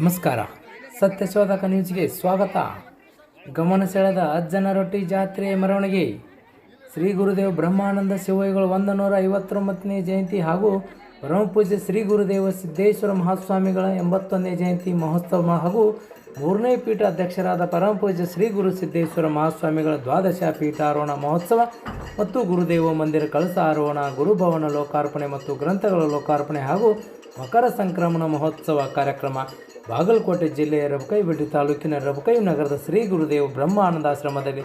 ನಮಸ್ಕಾರ. ಸತ್ಯಶೋಧಕ ನ್ಯೂಸ್ಗೆ ಸ್ವಾಗತ. ಗಮನ ಸೆಳೆದ ಅಜ್ಜನ ರೊಟ್ಟಿ ಜಾತ್ರೆ ಮೆರವಣಿಗೆ. ಶ್ರೀ ಗುರುದೇವ್ ಬ್ರಹ್ಮಾನಂದ ಶಿವೈಗಳು ಒಂದು ನೂರ ಐವತ್ತೊಂಬತ್ತನೇ ಜಯಂತಿ ಹಾಗೂ ಪರಮಪೂಜ್ಯ ಶ್ರೀ ಗುರುದೇವ ಸಿದ್ದೇಶ್ವರ ಮಹಾಸ್ವಾಮಿಗಳ ಎಂಬತ್ತೊಂದನೇ ಜಯಂತಿ ಮಹೋತ್ಸವ ಹಾಗೂ ಮೂರನೇ ಪೀಠ ಅಧ್ಯಕ್ಷರಾದ ಪರಮಪೂಜ್ಯ ಶ್ರೀ ಗುರು ಸಿದ್ದೇಶ್ವರ ಮಹಾಸ್ವಾಮಿಗಳ ದ್ವಾದಶ ಪೀಠಾರೋಹಣ ಮಹೋತ್ಸವ ಮತ್ತು ಗುರುದೇವ ಮಂದಿರ ಕಳಸ ಆರೋಹಣ, ಗುರುಭವನ ಲೋಕಾರ್ಪಣೆ ಮತ್ತು ಗ್ರಂಥಗಳ ಲೋಕಾರ್ಪಣೆ ಹಾಗೂ ಮಕರ ಸಂಕ್ರಮಣ ಮಹೋತ್ಸವ ಕಾರ್ಯಕ್ರಮ. ಬಾಗಲಕೋಟೆ ಜಿಲ್ಲೆಯ ರಬಕೈಬೆಡ್ಡಿ ತಾಲೂಕಿನ ರಬಕೈ ನಗರದ ಶ್ರೀ ಗುರುದೇವ ಬ್ರಹ್ಮಾನಂದಾಶ್ರಮದಲ್ಲಿ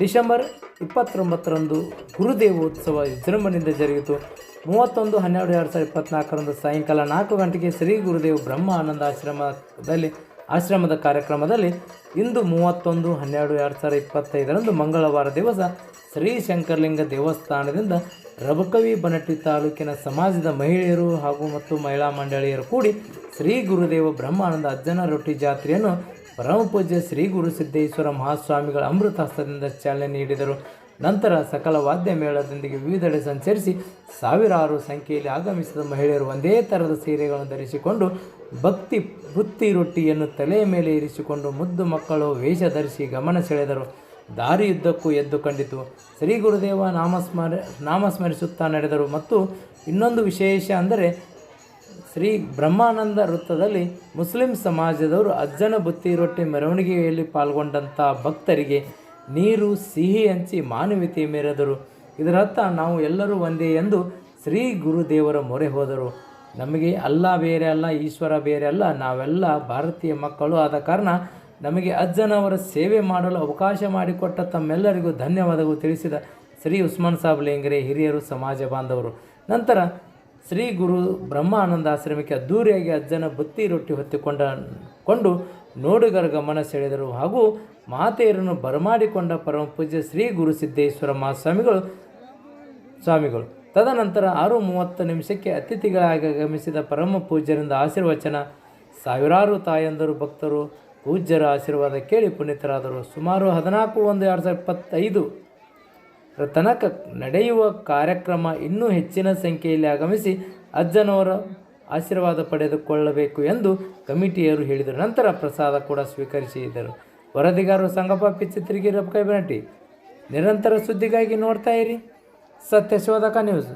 ಡಿಸೆಂಬರ್ ಇಪ್ಪತ್ತೊಂಬತ್ತರಂದು ಗುರುದೇವೋತ್ಸವ ವಿಜೃಂಭಣೆಯಿಂದ ಜರುಗಿತು. ಮೂವತ್ತೊಂದು, ಹನ್ನೆರಡು, ಎರಡು ಸಾವಿರದ ಇಪ್ಪತ್ತ್ನಾಲ್ಕರಂದು ಸಾಯಂಕಾಲ ನಾಲ್ಕು ಗಂಟೆಗೆ ಶ್ರೀ ಗುರುದೇವ್ ಬ್ರಹ್ಮಾನಂದಾಶ್ರಮದಲ್ಲಿ ಆಶ್ರಮದ ಕಾರ್ಯಕ್ರಮದಲ್ಲಿ ಇಂದು ಮೂವತ್ತೊಂದು, ಹನ್ನೆರಡು, ಎರಡು ಸಾವಿರದ ಇಪ್ಪತ್ತೈದರಂದು ಮಂಗಳವಾರ ದಿವಸ ಶ್ರೀ ಶಂಕರಲಿಂಗ ದೇವಸ್ಥಾನದಿಂದ ರಬಕವಿ ಬನಟ್ಟಿ ತಾಲೂಕಿನ ಸಮಾಜದ ಮಹಿಳೆಯರು ಹಾಗೂ ಮತ್ತು ಮಹಿಳಾ ಮಂಡಳಿಯರು ಕೂಡಿ ಶ್ರೀ ಗುರುದೇವ ಬ್ರಹ್ಮಾನಂದ ಅಜ್ಜನ ರೊಟ್ಟಿ ಜಾತ್ರೆಯನ್ನು ಪರಮಪೂಜ್ಯ ಶ್ರೀ ಗುರು ಸಿದ್ದೇಶ್ವರ ಮಹಾಸ್ವಾಮಿಗಳ ಅಮೃತ ಹಸ್ತದಿಂದ ಚಾಲನೆ ನೀಡಿದರು. ನಂತರ ಸಕಲ ವಾದ್ಯ ಮೇಳದೊಂದಿಗೆ ವಿವಿಧೆಡೆ ಸಂಚರಿಸಿ ಸಾವಿರಾರು ಸಂಖ್ಯೆಯಲ್ಲಿ ಆಗಮಿಸಿದ ಮಹಿಳೆಯರು ಒಂದೇ ಥರದ ಸೀರೆಗಳನ್ನು ಧರಿಸಿಕೊಂಡು ಭಕ್ತಿ ವೃತ್ತಿ ರೊಟ್ಟಿಯನ್ನು ತಲೆಯ ಮೇಲೆ ಇರಿಸಿಕೊಂಡು ಮುದ್ದು ಮಕ್ಕಳು ವೇಷ ಧರಿಸಿ ಗಮನ ಸೆಳೆದರು. ದಾರಿಯುದ್ದಕ್ಕೂ ಎದ್ದು ಕಂಡಿತು. ಶ್ರೀ ಗುರುದೇವ ನಾಮಸ್ಮರ, ನಾಮಸ್ಮರಿಸುತ್ತಾ ನಡೆದರು. ಮತ್ತು ಇನ್ನೊಂದು ವಿಶೇಷ ಅಂದರೆ ಶ್ರೀ ಬ್ರಹ್ಮಾನಂದ ವೃತ್ತದಲ್ಲಿ ಮುಸ್ಲಿಂ ಸಮಾಜದವರು ಅಜ್ಜನ ಬುತ್ತಿ ರೊಟ್ಟಿ ಮೆರವಣಿಗೆಯಲ್ಲಿ ಪಾಲ್ಗೊಂಡಂಥ ಭಕ್ತರಿಗೆ ನೀರು, ಸಿಹಿ ಹಂಚಿ ಮಾನವೀಯತೆ ಮೆರೆದರು. ಇದರರ್ಥ ನಾವು ಎಲ್ಲರೂ ಒಂದೇ ಎಂದು ಶ್ರೀ ಗುರುದೇವರ ಮೊರೆ ಹೋದರು. ನಮಗೆ ಅಲ್ಲ ಬೇರೆ ಅಲ್ಲ, ಈಶ್ವರ ಬೇರೆ ಅಲ್ಲ, ನಾವೆಲ್ಲ ಭಾರತೀಯ ಮಕ್ಕಳು ಆದ ಕಾರಣ ನಮಗೆ ಅಜ್ಜನವರ ಸೇವೆ ಮಾಡಲು ಅವಕಾಶ ಮಾಡಿಕೊಟ್ಟ ತಮ್ಮೆಲ್ಲರಿಗೂ ಧನ್ಯವಾದಗಳು ತಿಳಿಸಿದ ಶ್ರೀ ಉಸ್ಮಾನ್ ಸಾಬ್ ಲೇಂಗ್ರೆ ಹಿರಿಯರು, ಸಮಾಜ ಬಾಂಧವರು. ನಂತರ ಶ್ರೀ ಗುರು ಬ್ರಹ್ಮಾನಂದ ಆಶ್ರಮಕ್ಕೆ ಅದ್ದೂರಿಯಾಗಿ ಅಜ್ಜನ ಬುತ್ತಿ ರೊಟ್ಟಿ ಹೊತ್ತಿಕೊಂಡ, ಕೊಂಡು ನೋಡುಗರ ಗಮನ ಸೆಳೆದರು. ಹಾಗೂ ಮಾತೆಯರನ್ನು ಬರಮಾಡಿಕೊಂಡ ಪರಮ ಪೂಜ್ಯ ಶ್ರೀ ಗುರು ಸಿದ್ದೇಶ್ವರ ಮಹಾಸ್ವಾಮಿಗಳು ಸ್ವಾಮಿಗಳು. ತದನಂತರ ಆರು ಮೂವತ್ತು ನಿಮಿಷಕ್ಕೆ ಅತಿಥಿಗಳಾಗಿ ಆಗಮಿಸಿದ ಪರಮ ಪೂಜ್ಯರಿಂದ ಆಶೀರ್ವಚನ. ಸಾವಿರಾರು ತಾಯಂದರು ಭಕ್ತರು ಪೂಜ್ಯರ ಆಶೀರ್ವಾದ ಕೇಳಿ ಪುನೀತರಾದರು ಸುಮಾರು ಹದಿನಾಲ್ಕು ಒಂದು ಎರಡು ಸಾವಿರದ ಇಪ್ಪತ್ತೈದು ತನಕ ನಡೆಯುವ ಕಾರ್ಯಕ್ರಮ ಇನ್ನೂ ಹೆಚ್ಚಿನ ಸಂಖ್ಯೆಯಲ್ಲಿ ಆಗಮಿಸಿ ಅಜ್ಜನವರ ಆಶೀರ್ವಾದ ಪಡೆದುಕೊಳ್ಳಬೇಕು ಎಂದು ಕಮಿಟಿಯವರು ಹೇಳಿದರು. ನಂತರ ಪ್ರಸಾದ ಕೂಡ ಸ್ವೀಕರಿಸಿದರು. ವರದಿಗಾರರು ಸಂಗಪ್ಪ ಪಿಚ್ಚಿತ್ರಿಗೆ ರಬಕೈ ಬೆನಟಿ ನಿರಂತರ ಸುದ್ದಿಗಾಗಿ ನೋಡ್ತಾ ಇರಿ. ಸತ್ಯಶೋಧಕ ನ್ಯೂಸ್.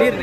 நீர்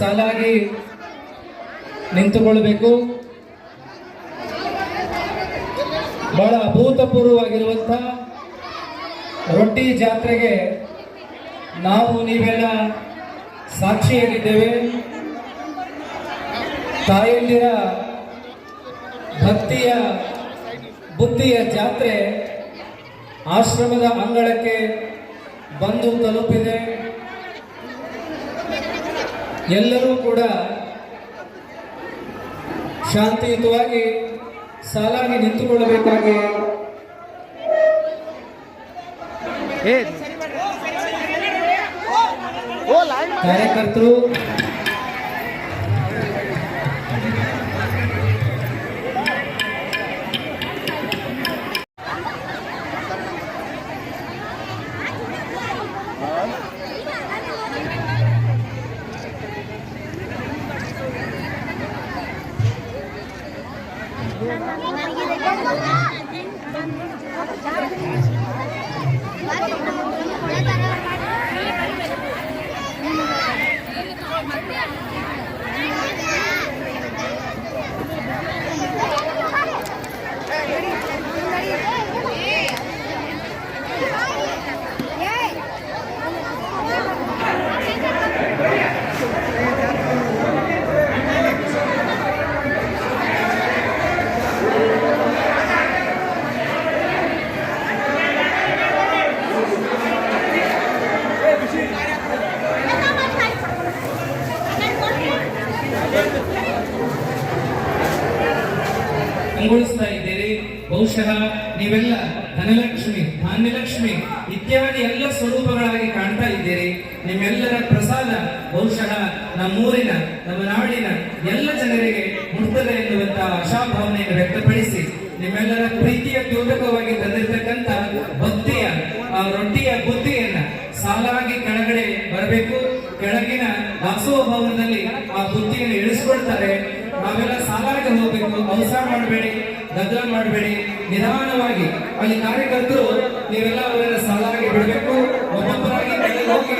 ಸಾಲಾಗಿ ನಿಂತುಕೊಳ್ಳಬೇಕು. ಬಹಳ ಅಭೂತಪೂರ್ವವಾಗಿರುವಂಥ ರೊಟ್ಟಿ ಜಾತ್ರೆಗೆ ನಾವು ನೀವೆಲ್ಲ ಸಾಕ್ಷಿಯಾಗಿದ್ದೇವೆ. ತಾಯಂದಿರ ಭಕ್ತಿಯ ಬುದ್ಧಿಯ ಜಾತ್ರೆ ಆಶ್ರಮದ ಅಂಗಳಕ್ಕೆ ಬಂದು ತಲುಪಿದೆ. ಎಲ್ಲರೂ ಕೂಡ ಶಾಂತಿಯುತವಾಗಿ ಸಾಲಾಗಿ ನಿಂತುಕೊಳ್ಳಬೇಕಾಗಿ ಕಾರ್ಯಕರ್ತರು ಅಂಗೊಳಿಸ್ತಾ ಇದ್ದೀರಿ ಬಹುಶಃ ನೀವೆಲ್ಲ ಧನಲಕ್ಷ್ಮಿ, ಧಾನ್ಯಲಕ್ಷ್ಮಿ, ಇತ್ಯಾದಿ ಎಲ್ಲ ಸ್ವರೂಪಗಳಾಗಿ ಕಾಣ್ತಾ ಇದ್ದೀರಿ. ನಿಮ್ಮೆಲ್ಲರ ಪ್ರಸಾದ ಬಹುಶಃ ನಮ್ಮೂರಿನ ನಮ್ಮ ನಾಡಿನ ಎಲ್ಲ ಜನರಿಗೆ ಮುಟ್ತದೆ ಎನ್ನುವಂತಹ ಆಶಾಭಾವನೆಯನ್ನು ವ್ಯಕ್ತಪಡಿಸಿ, ನಿಮ್ಮೆಲ್ಲರ ಪ್ರೀತಿಯ ದ್ಯೋತಕವಾಗಿ ತಂದಿರತಕ್ಕಂತ ಭಕ್ತಿಯ ರೊಟ್ಟಿಯ ಬುದ್ಧಿಯನ್ನ ಸಾಲಾಗಿ ಕೆಳಗಡೆ ಬರಬೇಕು. ಅವಸರ ಮಾಡಬೇಡಿ, ಗದ್ದಲ ಮಾಡಬೇಡಿ. ನಿಧಾನವಾಗಿ. ಅಲ್ಲಿ ಕಾರ್ಯಕರ್ತರು, ನೀವೆಲ್ಲ ಅವರೆಲ್ಲ ಸಾಲಾಗಿ ಬಿಡಬೇಕು. ಒಬ್ಬೊಬ್ಬರಾಗಿ ಹೋಗಿ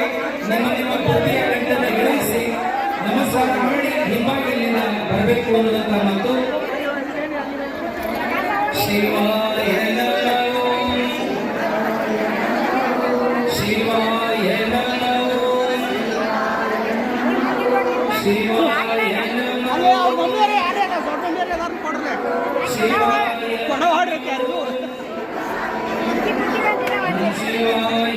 ನಿಮ್ಮ ನಿಮ್ಮ ಬುದ್ಧಿಯ ಗಂಟನ್ನು ಇಳಿಸಿ ನಮಸ್ಕಾರ ಮಾಡಿ ಹಿಂಬಾಗಿಲಿಂದ ಬರಬೇಕು ಅನ್ನುವಂತ ಮಾತು ಕೊಡವಾಡ್ರಿ ಯಾರಿಗೂ ಶಿವಾಯ